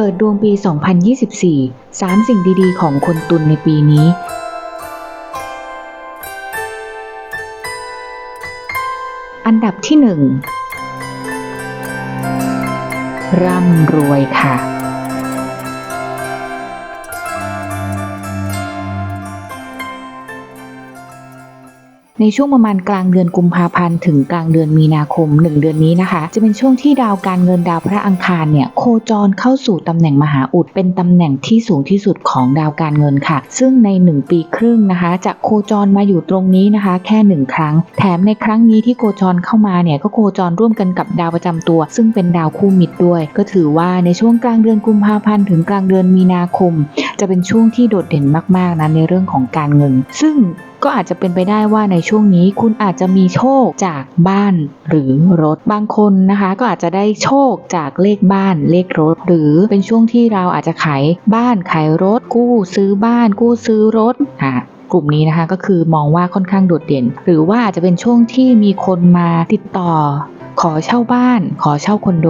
ปิดดวงปี 2024 3 สิ่งดีๆ ของคนตุลในปีนี้ อันดับที่ 1 ร่ำรวยค่ะ ในช่วงประมาณกลางเดือนกุมภาพันธ์ถึงกลางเดือนมีนาคม 1 เดือนนี้นะคะ จะเป็นช่วงที่ดาวการเงินดาวพระอังคารเนี่ยโคจรเข้าสู่ตำแหน่งมหาอุดเป็นตำแหน่งที่สูงที่สุดของดาวการเงินค่ะ ซึ่งใน 1 ปีครึ่งนะคะ จะโคจรมาอยู่ตรงนี้นะคะ แค่ 1 ครั้ง แถมในครั้งนี้ที่โคจรเข้ามาเนี่ยก็โคจรร่วมกันกับดาวประจำตัว ซึ่งเป็นดาวคู่มิตรด้วย ก็ถือว่าในช่วงกลางเดือนกุมภาพันธ์ถึงกลางเดือนมีนาคม จะเป็นช่วงที่โดดเด่นมากๆนะในเรื่องของการเงิน ซึ่ง ก็อาจจะเป็นไปได้ว่าในช่วงนี้คุณอาจจะมีโชคจากบ้านหรือรถบางคนนะคะ ก็อาจจะได้โชคจากเลขบ้านเลขรถ หรือเป็นช่วงที่เราอาจจะขายบ้านขายรถ กู้ซื้อบ้าน กู้ซื้อรถค่ะกลุ่มนี้นะคะก็คือมองว่าค่อนข้างโดดเด่น หรือว่าอาจจะเป็นช่วงที่มีคนมาติดต่อ ขอเช่าบ้าน ขอเช่าคอนโด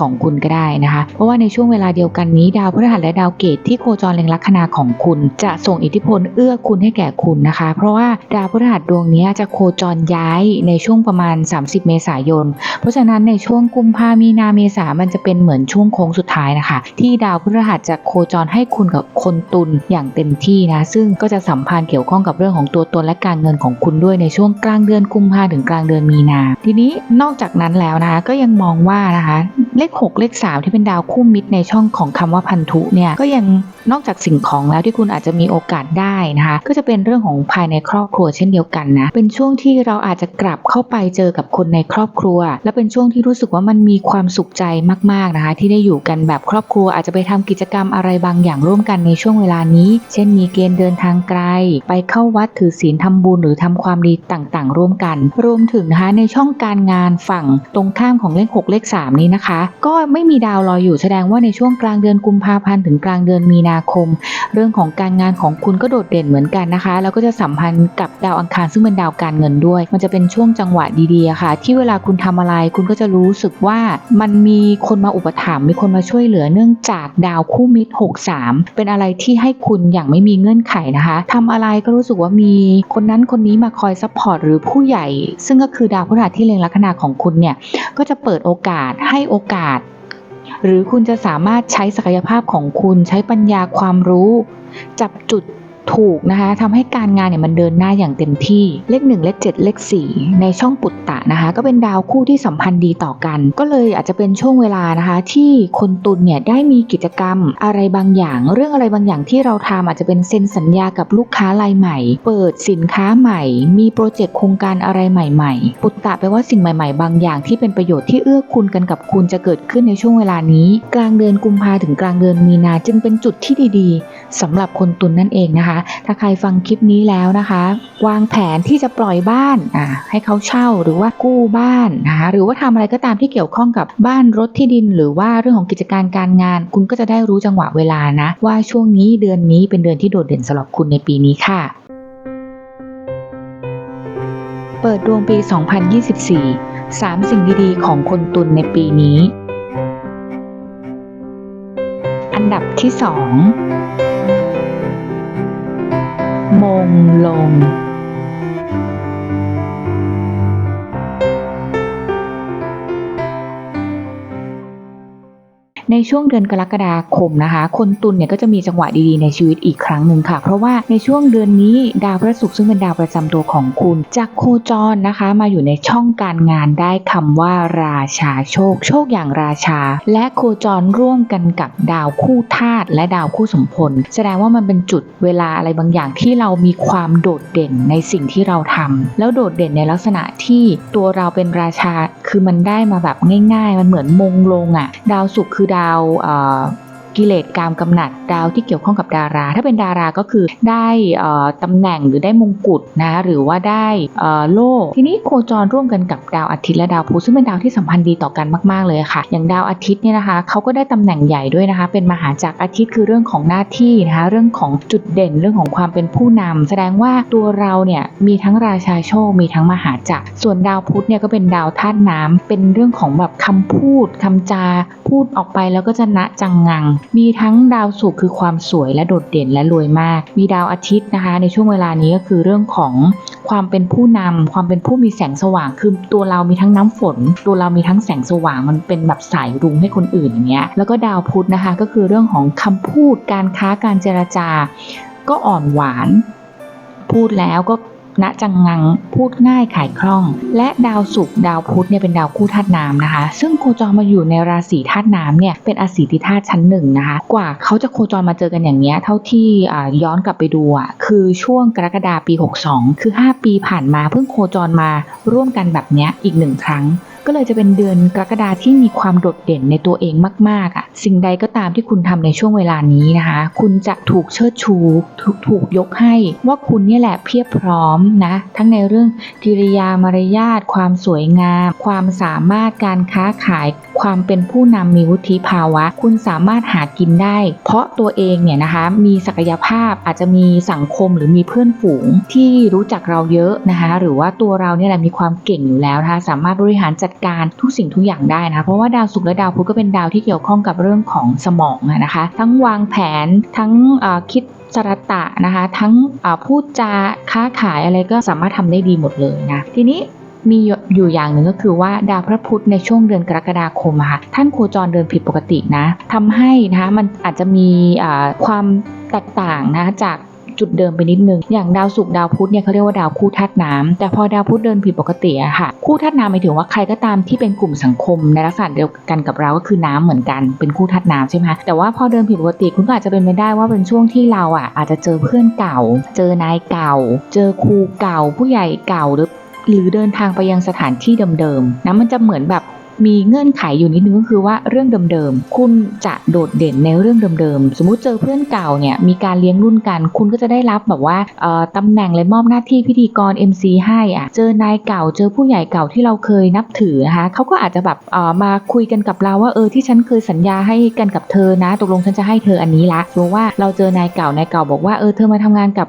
ของคุณก็ได้นะคะ เพราะว่าในช่วงเวลาเดียวกันนี้ดาวพฤหัสและดาวเกตที่โคจรเล็งลัคนาของคุณ จะส่งอิทธิพลเอื้อคุณให้แก่คุณนะคะ เพราะว่าดาวพฤหัสดวงนี้จะโคจรย้ายในช่วงประมาณ 30 เมษายน เพราะฉะนั้นในช่วงกุมภามีนาเมษามันจะเป็นเหมือนช่วงโค้งสุดท้ายนะคะ ที่ดาวพฤหัสจะโคจรให้คุณกับคนตุลอย่างเต็มที่นะ ซึ่งก็จะสัมพันธ์เกี่ยวข้องกับเรื่องของตัวตนและการเงินของคุณด้วยในช่วงกลางเดือนกุมภาถึงกลางเดือนมีนา ทีนี้นอกจากนั้นแล้วนะคะก็ยังมองว่านะคะเลข 6 เลข 3 ที่เป็นดาวคู่มิตรในช่องของคำว่าพันธุเนี่ยก็ยังนอกจากสิ่งของแล้วที่คุณอาจจะมีโอกาสได้นะคะก็จะเป็นเรื่องของภายในครอบครัวเช่นเดียวกันนะเป็นช่วงที่เราอาจจะกลับเข้าไปเจอกับคนในครอบครัว และเป็นช่วงที่รู้สึกว่ามันมีความสุขใจมากๆนะคะที่ได้อยู่กันแบบครอบครัวอาจจะไปทำกิจกรรมอะไรบางอย่างร่วมกันในช่วงเวลานี้ เช่นมีเกณฑ์เดินทางไกล ไปเข้าวัดถือศีลทำบุญหรือทำความดีต่างๆ ร่วมกัน รวมถึงนะคะในช่องการงานฝั่งตรงข้ามของเลข 6 เลข 3 นี้นะคะ ก็ไม่มีดาวลอยอยู่แสดงว่าในช่วงกลางเดือนกุมภาพันธ์ถึงกลางเดือนมีนาคม เรื่องของการงานของคุณก็โดดเด่นเหมือนกันนะคะ แล้วก็จะสัมพันธ์กับดาวอังคารซึ่งเป็นดาวการเงินด้วย มันจะเป็นช่วงจังหวะดีๆะค่ะ ที่เวลาคุณทำอะไร คุณก็จะรู้สึกว่ามันมีคนมาอุปถัมภ์มีคนมาช่วยเหลือเนื่องจากดาวคู่มิตร 63 เป็นอะไรที่ให้คุณอย่างไม่มีเงื่อนไขนะคะทำอะไรก็รู้สึกว่ามีคนนั้นคนนี้มาคอยซัพพอร์ตหรือผู้ใหญ่ ซึ่งก็คือดาวพฤหัสที่เล็งลัคนาของคุณเนี่ยก็จะเปิดโอกาสให้โอกาส หรือคุณจะสามารถใช้ศักยภาพของคุณใช้ปัญญาความรู้ จับจุด ถูกนะคะทำให้การงานเนี่ยมันเดินหน้าอย่างเต็มที่เลข 1 เลข 7 เลข 4 ในช่องปุตตะนะคะ ก็เป็นดาวคู่ที่สัมพันธ์ดีต่อกัน ก็เลยอาจจะเป็นช่วงเวลานะคะ ที่คนตุลเนี่ยได้มีกิจกรรมอะไรบางอย่าง เรื่องอะไรบางอย่างที่เราทำอาจจะเป็นเซ็นสัญญากับลูกค้ารายใหม่ เปิดสินค้าใหม่ มีโปรเจกต์โครงการอะไรใหม่ ๆ ปุตตะแปลว่าสิ่งใหม่ ๆ บางอย่างที่เป็นประโยชน์ที่เอื้อคุณกันกับคุณจะเกิดขึ้นในช่วงเวลานี้ กลางเดือนกุมภาถึงกลางเดือนมีนาจึงเป็นจุดที่ดี ๆสำหรับคนตุลนนั่นเองนะคะถ้าใครฟังคลิปนี้แล้วนะคะ วางแผนที่จะปล่อยบ้านอ่าให้เขาเช่าหรือว่ากู้บ้านนะคะหรือว่าทำอะไรก็ตามที่เกี่ยวข้องกับบ้านรถที่ดิน หรือว่าเรื่องของกิจการการงาน คุณก็จะได้รู้จังหวะเวลานะ ว่าช่วงนี้เดือนนี้เป็นเดือนที่โดดเด่นสำหรับคุณในปีนี้ค่ะเปิดดวงปี 2024 3 สิ่งดีๆ ของคนตุลในปีนี้ อันดับที่ 2 มงลง ในช่วงเดือนกรกฎาคมนะคะ คนตุลเนี่ยก็จะมีจังหวะดีๆในชีวิตอีกครั้งหนึ่งค่ะ เพราะว่าในช่วงเดือนนี้ดาวพระศุกร์ซึ่งเป็นดาวประจำตัวของคุณจากโคจรนะคะ มาอยู่ในช่องการงานได้คำว่าราชาโชค โชคอย่างราชา และโคจรร่วมกันกับดาวคู่ธาตุและดาวคู่สมพล แสดงว่ามันเป็นจุดเวลาอะไรบางอย่างที่เรามีความโดดเด่นในสิ่งที่เราทำแล้วโดดเด่นในลักษณะที่ตัวเราเป็นราชาคือมันได้มาแบบง่าย ๆ มันเหมือนมงลงอะ่ะ ดาวศุกร์คือดาวเอ่อกิเลสกามกำหนัดดาวที่เกี่ยวข้องกับดารา ถ้าเป็นดาราก็คือได้ตำแหน่งหรือได้มงกุฎนะหรือว่าได้โล่ทีนี้โคจรร่วมกันกับดาวอาทิตย์และดาวพุธซึ่งเป็นดาวที่สัมพันธ์ดีต่อกันมากๆเลยค่ะ อย่างดาวอาทิตย์เนี่ยนะคะเขาก็ได้ตำแหน่งใหญ่ด้วยนะคะ เป็นมหาจักรอาทิตย์คือเรื่องของหน้าที่นะคะเรื่องของจุดเด่นเรื่องของความเป็นผู้นำแสดงว่าตัวเราเนี่ยมีทั้งราชาโชคมีทั้งมหาจักรส่วนดาวพุธเนี่ยก็เป็นดาวธาตุน้ำเป็นเรื่องของแบบคำพูดคำจา พูดออกไปแล้วก็จะณจังงัง มีทั้งดาวศุกร์คือความสวยและโดดเด่นและรวยมาก มีดาวอาทิตย์นะคะ ในช่วงเวลานี้ก็คือเรื่องของความเป็นผู้นำความเป็นผู้มีแสงสว่าง คือตัวเรามีทั้งน้ำฝน ตัวเรามีทั้งแสงสว่าง มันเป็นแบบสายรุ้งให้คนอื่นอย่างเงี้ย แล้วก็ดาวพุธนะคะ ก็คือเรื่องของคำพูด การค้า การเจรจาก็อ่อนหวาน พูดแล้วก็ ณจังงังพูดง่ายขายคล่อง และดาวศุกร์ดาวพุธเนี่ยเป็นดาวคู่ธาตุน้ำนะคะ ซึ่งโคจรมาอยู่ในราศีธาตุน้ำเนี่ยเป็นอสีติธาตุชั้นหนึ่งนะคะ กว่าเขาจะโคจรมาเจอกันอย่างเนี้ยเท่าที่ย้อนกลับไปดูอะคือช่วงกรกฎาปี 62 คือ 5 ปีผ่านมาเพิ่งโคจรมาร่วมกันแบบเนี้ยอีกหนึ่งครั้ง ก็เลยจะเป็นเดือนกรกฎาที่มีความโดดเด่นในตัวเองมากๆอะ สิ่งใดก็ตามที่คุณทำในช่วงเวลานี้นะคะ คุณจะถูกเชิดชูถูกถูกยกให้ว่าคุณเนี่ยแหละเพียบพร้อมนะ ทั้งในเรื่องกิริยามารยาทความสวยงาม ความสามารถการค้าขาย ความเป็นผู้นำมีวุฒิภาวะ คุณสามารถหากินได้ เพราะตัวเองเนี่ยนะคะมีศักยภาพอาจจะมีสังคมหรือมีเพื่อนฝูงที่รู้จักเราเยอะนะคะ หรือว่าตัวเราเนี่ยแหละมีความเก่งอยู่แล้วนะคะสามารถบริหารจัดการทุกสิ่งทุกอย่างได้นะคะเพราะว่าดาวศุกร์และดาวพุธก็เป็นดาวที่เกี่ยวข้องกับเรื่องของสมองนะคะ ทั้งวางแผนทั้งคิดสรตะนะคะ ทั้งพูดจาค้าขายอะไรก็สามารถทำได้ดีหมดเลยนะทีนี้มีอยู่อย่างหนึ่งก็คือว่าดาวพระพุธในช่วงเดือนกรกฎาคมค่ะท่านโคจรเดินผิดปกตินะทำให้นะคะมันอาจจะมีความแตกต่างนะจาก จุดเดิมไปนิดนึง อย่างดาวศุกร์ดาวพุธเนี่ยเขาเรียกว่าดาวคู่ธาตุน้ำแต่พอดาวพุธเดินผิดปกติอะค่ะ คู่ธาตุน้ำหมายถึงว่าใครก็ตามที่เป็นกลุ่มสังคมในลักษณะเดียวกันกับเราก็คือน้ำเหมือนกัน เป็นคู่ธาตุน้ำใช่ไหมคะแต่ว่าพอเดินผิดปกติคุณก็อาจจะเป็นไปได้ว่าเป็นช่วงที่เราอะอาจจะเจอเพื่อนเก่า เจอนายเก่า เจอครูเก่า ผู้ใหญ่เก่าหรือหรือเดินทางไปยังสถานที่เดิมๆนะมันจะเหมือนแบบ มีเงื่อนไขอยู่นิดนึงก็คือว่าเรื่องเดิมๆ คุณจะโดดเด่นในเรื่องเดิมๆ สมมุติเจอเพื่อนเก่าเนี่ยมีการเลี้ยงรุ่นกัน คุณก็จะได้รับแบบว่าตำแหน่งเลยมอบหน้าที่พิธีกร MC ให้อะ เจอนายเก่าเจอผู้ใหญ่เก่าที่เราเคยนับถือนะคะเขาก็อาจจะแบบมาคุยกันกับเราว่าเออที่ฉันเคยสัญญาให้กันกับเธอนะ ตกลงฉันจะให้เธออันนี้ละเพราะว่าเราเจอนายเก่านายเก่าบอกว่าเออเธอมาทำงานกับ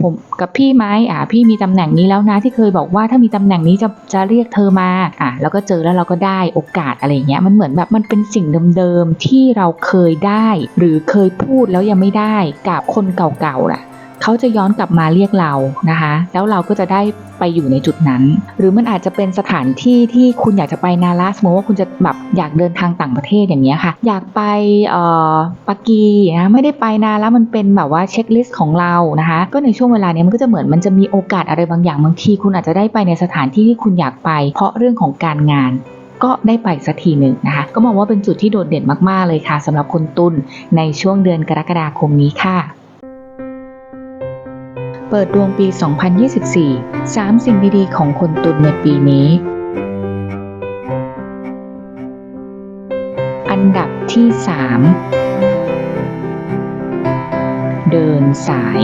ผมกับพี่ไหมอ่าพี่มีตำแหน่งนี้แล้วนะที่เคยบอกว่าถ้ามีตำแหน่งนี้จะจะเรียกเธอมาอ่าแล้วก็เจอแล้วเราก็ได้โอกาสอะไรเงี้ยมันเหมือนแบบมันเป็นสิ่งเดิมๆที่เราเคยได้ หรือเคยพูดแล้วยังไม่ได้กับคนเก่าๆน่ะ เขาจะย้อนกลับมาเรียกเรานะคะ แล้วเราก็จะได้ไปอยู่ในจุดนั้น หรือมันอาจจะเป็นสถานที่ที่คุณอยากจะไปนานละสมมติว่าคุณจะแบบอยากเดินทางต่างประเทศอย่างเงี้ยค่ะ อยากไปเอ่อปากีนะไม่ได้ไปนานแล้วมันเป็นแบบว่าเช็คลิสต์ของเรานะคะ ก็ในช่วงเวลานี้มันก็จะเหมือนมันจะมีโอกาสอะไรบางอย่างบางทีคุณอาจจะได้ไปในสถานที่ที่คุณอยากไป เพราะเรื่องของการงานก็ได้ไปสักทีหนึ่งนะคะ ก็มองว่าเป็นจุดที่โดดเด่นมากๆเลยค่ะสำหรับคนตุลในช่วงเดือนกรกฎาคมนี้ค่ะ เปิดดวงปี 2024 3 สิ่งดีๆ ของคนตุลในปีนี้ อันดับที่ 3 เดินสาย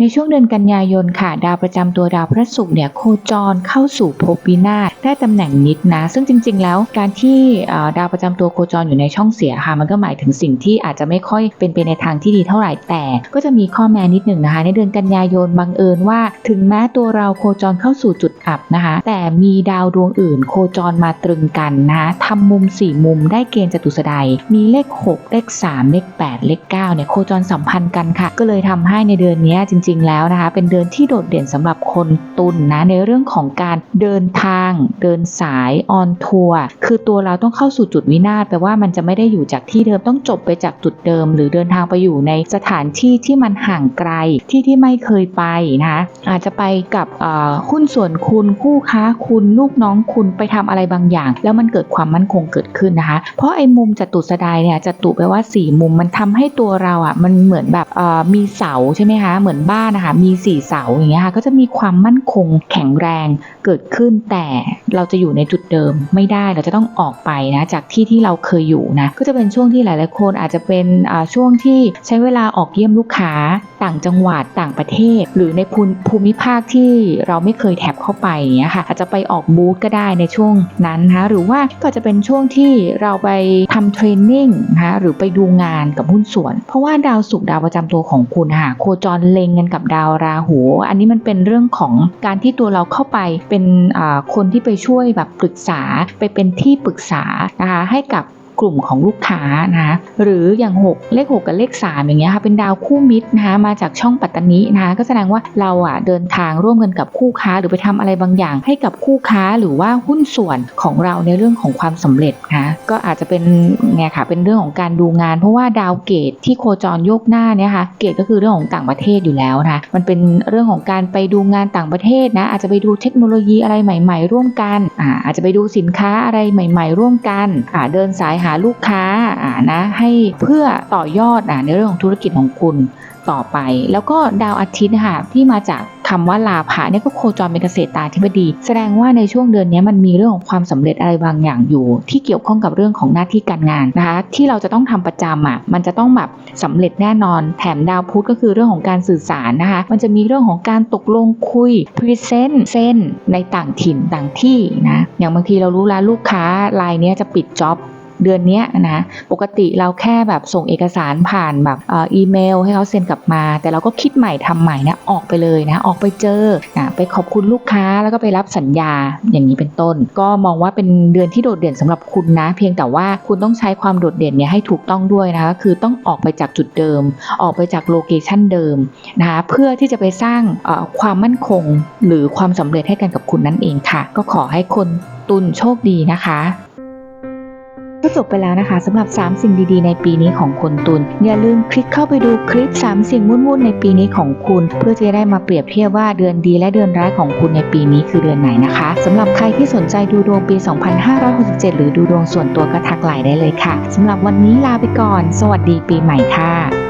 ในช่วงเดือนกันยายนค่ะ ดาวประจำตัวดาวพระศุกร์เนี่ยโคจรเข้าสู่ภพวินาศได้ตำแหน่งนิดนะ ซึ่งจริง ๆ แล้วการที่ดาวประจำตัวโคจรอยู่ในช่องเสียค่ะ มันก็หมายถึงสิ่งที่อาจจะไม่ค่อยเป็นไปในทางที่ดีเท่าไหร่แต่ ก็จะมีข้อแม้นิดหนึ่งนะคะ ในเดือนกันยายนบังเอิญว่า ถึงแม้ตัวเราโคจรเข้าสู่จุดอับนะคะ แต่มีดาวดวงอื่น โคจรมาตรึงกันนะคะทำมุม 4 มุมได้เกณฑ์จตุสดายมีเลข 6 เลข 3 เลข 8 เลข9เนี่ยโคจรสัมพันธ์กันค่ะ ก็เลยทำให้ในเดือนนี้จริงๆ แล้วนะคะ เป็นเดือนที่โดดเด่นสำหรับคนตุลนนะในเรื่องของการเดินทาง เดินสายออนทัวร์คือตัวเราต้องเข้าสู่จุดวินาศแปลว่ามันจะไม่ได้อยู่จากที่เดิมต้องจบไปจากจุดเดิม หรือเดินทางไปอยู่ในสถานที่ที่มันห่างไกลที่ที่ไม่เคยไปนะคะอาจจะไปกับหุ้นส่วนคุณคู่ค้าคุณลูกน้องคุณไปทำอะไรบางอย่าง แล้วมันเกิดความมั่นคงเกิดขึ้นนะคะ เพราะไอ้มุมจตุสดายเนี่ยจตุแปลว่าสี่มุมมันทำให้ตัวเราอะมันเหมือนแบบมีเสาใช่ไหมคะเหมือนบ้านนะคะมีสี่เสาอย่างเงี้ยค่ะก็จะมีความมั่นคงแข็งแรงเกิดขึ้นแต่เราจะอยู่ในจุดเดิมไม่ได้เราจะต้องออกไปนะจากที่ที่เราเคยอยู่นะก็จะเป็นช่วงที่หลายๆคนอาจจะเป็นช่วงที่ใช้เวลาออกเยี่ยมลูกค้าต่างจังหวัดต่างประเทศ หรือในภูมิภูมิภาคที่เราไม่เคยแท็บเข้าไปอย่างเงี้ยค่ะอาจจะไปออกบูธก็ได้ในช่วงนั้นนะคะหรือว่าก็จะเป็นช่วงที่เราไปทำเทรนนิ่งนะคะหรือไปดูงานกับหุ้นส่วน เพราะว่าดาวศุกร์ดาวประจำตัวของคุณค่ะโคจรเล็งกันกับดาวราหู อันนี้มันเป็นเรื่องของการที่ตัวเราเข้าไปเป็นคนที่ไปช่วยแบบปรึกษาไปเป็นที่ปรึกษานะคะให้กับ กลุ่มของลูกค้านะคะหรืออย่าง 6 เลข 6 กับเลข 3 อย่างเงี้ยค่ะเป็นดาวคู่มิตรนะคะมาจากช่องปัตตานีนะคะก็แสดงว่าเราอะเดินทางร่วมกันกับคู่ค้า หรือไปทำอะไรบางอย่าง ให้กับคู่ค้าหรือว่าหุ้นส่วนของเราในเรื่องของความสำเร็จนะคะก็อาจจะเป็นเนี่ยค่ะเป็นเรื่องของการดูงาน เพราะว่าดาวเกตที่โคจรโยกหน้าเนี่ยค่ะเกตก็คือเรื่องของต่างประเทศอยู่แล้วนะคะมันเป็นเรื่องของการไปดูงานต่างประเทศนะอาจจะไปดูเทคโนโลยีอะไรใหม่ ๆ ร่วมกันอ่าอาจจะไปดูสินค้าอะไรใหม่ ๆ ร่วมกันอ่าเดินสายหาลูกค้าอ่านะให้เพื่อต่อยอดอ่าในเรื่องของธุรกิจของคุณต่อไป แล้วก็ดาวอาทิตย์นะคะที่มาจากคำว่าลาภะเนี่ยก็โคจรเป็นเกษตรตาธิบดี แสดงว่าในช่วงเดือนนี้มันมีเรื่องของความสำเร็จอะไรบางอย่างอยู่ ที่เกี่ยวข้องกับเรื่องของหน้าที่การงานนะคะ ที่เราจะต้องทำประจำอะมันจะต้องแบบสำเร็จแน่นอน แถมดาวพุธก็คือเรื่องของการสื่อสารนะคะ มันจะมีเรื่องของการตกลงคุยพรีเซนต์เส้นในต่างถิ่นต่างที่นะอย่างบางทีเรารู้แล้วลูกค้ารายนี้จะปิดจ็อบ เดือนนี้นะปกติเราแค่แบบส่งเอกสารผ่านแบบอีเมล ให้เขาเซ็นกลับมา แต่เราก็คิดใหม่ทำใหม่นะออกไปเลยนะออกไปเจอนะไปขอบคุณลูกค้าแล้วก็ไปรับสัญญาอย่างนี้เป็นต้น ก็มองว่าเป็นเดือนที่โดดเด่นสำหรับคุณนะ เพียงแต่ว่าคุณต้องใช้ความโดดเด่นเนี่ยให้ถูกต้องด้วยนะคะคือต้องออกไปจากจุดเดิม ออกไปจากโลเคชันเดิมนะคะเพื่อที่จะไปสร้างความมั่นคง หรือความสำเร็จให้กันกับคุณนั่นเองค่ะ ก็ขอให้คนตุนโชคดีนะคะ ก็จบไปแล้วนะคะสำหรับ 3 สิ่งดีๆ ในปีนี้ของคนตุลอย่าลืมคลิกเข้าไปดูคลิป 3 สิ่งวุ่นๆในปีนี้ของคุณ เพื่อจะได้มาเปรียบเทียบว่าเดือนดีและเดือนร้ายของคุณในปีนี้คือเดือนไหนนะคะสำหรับใครที่สนใจดูดวงปี 2567 หรือดูดวงส่วนตัวก็ทักไลน์ได้เลยค่ะสำหรับวันนี้ลาไปก่อน สวัสดีปีใหม่ค่ะ